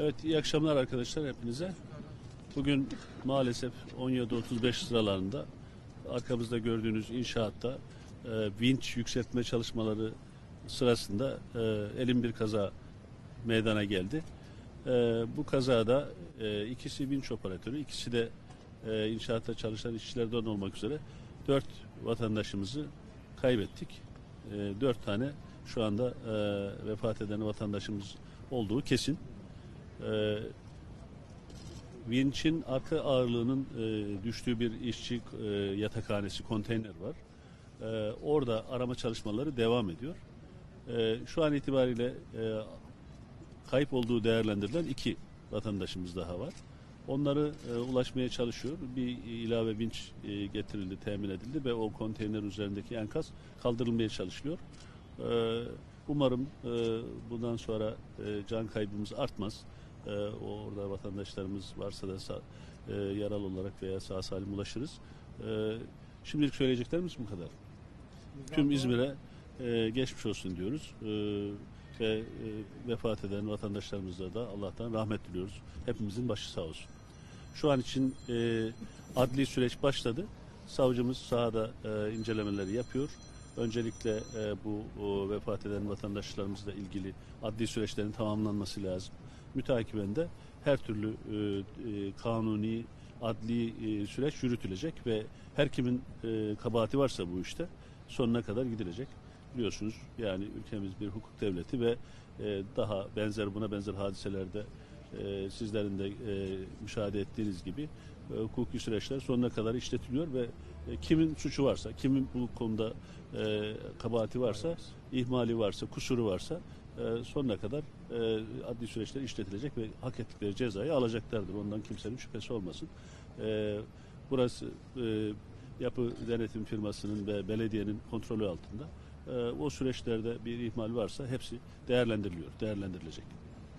Evet iyi akşamlar arkadaşlar hepinize. Bugün maalesef 17.35 sıralarında arkamızda gördüğünüz inşaatta e, vinç yükseltme çalışmaları sırasında e, elin bir kaza meydana geldi. E, bu kazada e, ikisi vinç operatörü, ikisi de e, inşaatta çalışan işçilerden olmak üzere dört vatandaşımızı kaybettik. E, dört tane şu anda e, vefat eden vatandaşımız olduğu kesin. E, vinçin arka ağırlığının e, düştüğü bir işçi e, yatakhanesi, konteyner var. E, orada arama çalışmaları devam ediyor. E, şu an itibariyle e, kayıp olduğu değerlendirilen iki vatandaşımız daha var. Onları e, ulaşmaya çalışıyor. Bir ilave vinç e, getirildi, temin edildi ve o konteyner üzerindeki enkaz kaldırılmaya çalışılıyor. E, umarım e, bundan sonra e, can kaybımız artmaz. E, orada vatandaşlarımız varsa da sa- e, yaralı olarak veya sağ salim ulaşırız. E, şimdilik söyleyeceklerimiz bu kadar. Tüm İzmir'e e, geçmiş olsun diyoruz. E, ve e, vefat eden vatandaşlarımıza da Allah'tan rahmet diliyoruz. Hepimizin başı sağ olsun. Şu an için e, adli süreç başladı. Savcımız sahada e, incelemeleri yapıyor. Öncelikle e, bu o, vefat eden vatandaşlarımızla ilgili adli süreçlerin tamamlanması lazım. Mütakiben de her türlü e, e, kanuni adli e, süreç yürütülecek ve her kimin e, kabahati varsa bu işte sonuna kadar gidilecek. Biliyorsunuz yani ülkemiz bir hukuk devleti ve e, daha benzer buna benzer hadiselerde e, sizlerin de e, müşahede ettiğiniz gibi e, hukuki süreçler sonuna kadar işletiliyor ve e, kimin suçu varsa, kimin bu konuda e, kabahati varsa, ihmali varsa, kusuru varsa e, sonuna kadar e, adli süreçler işletilecek ve hak ettikleri cezayı alacaklardır. Ondan kimsenin şüphesi olmasın. E, burası e, yapı denetim firmasının ve belediyenin kontrolü altında. E, o süreçlerde bir ihmal varsa hepsi değerlendiriliyor, değerlendirilecek.